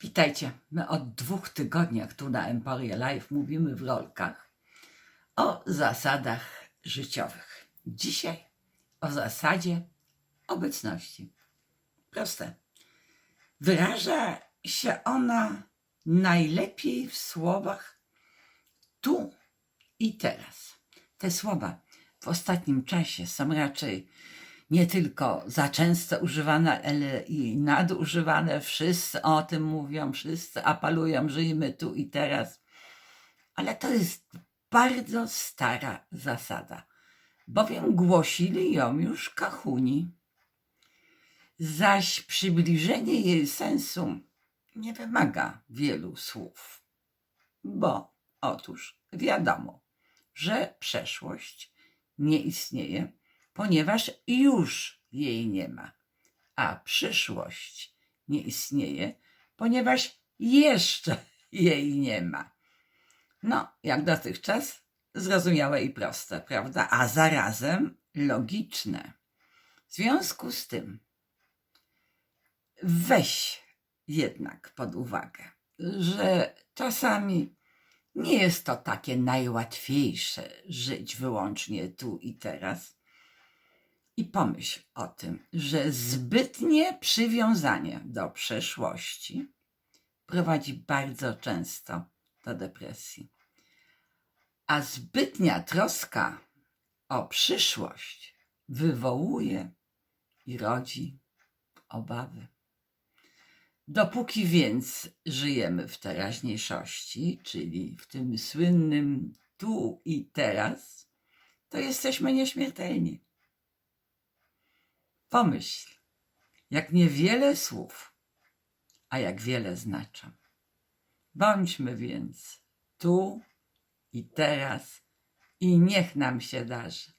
Witajcie. My od dwóch tygodniach tu na Emporia Live mówimy w rolkach o zasadach życiowych. Dzisiaj o zasadzie obecności. Proste. Wyraża się ona najlepiej w słowach tu i teraz. Te słowa w ostatnim czasie są raczej nie tylko za często używane, ale i nadużywane. Wszyscy o tym mówią, wszyscy apelują, żyjmy tu i teraz. Ale to jest bardzo stara zasada, bowiem głosili ją już kahuni. Zaś przybliżenie jej sensu nie wymaga wielu słów, bo otóż wiadomo, że przeszłość nie istnieje, ponieważ już jej nie ma, a przyszłość nie istnieje, ponieważ jeszcze jej nie ma. No, jak dotychczas, zrozumiałe i proste, prawda? A zarazem logiczne. W związku z tym, weź jednak pod uwagę, że czasami nie jest to takie najłatwiejsze żyć wyłącznie tu i teraz. I pomyśl o tym, że zbytnie przywiązanie do przeszłości prowadzi bardzo często do depresji, a zbytnia troska o przyszłość wywołuje i rodzi obawy. Dopóki więc żyjemy w teraźniejszości, czyli w tym słynnym tu i teraz, to jesteśmy nieśmiertelni. Pomyśl, jak niewiele słów, a jak wiele znaczą. Bądźmy więc tu i teraz i niech nam się darzy.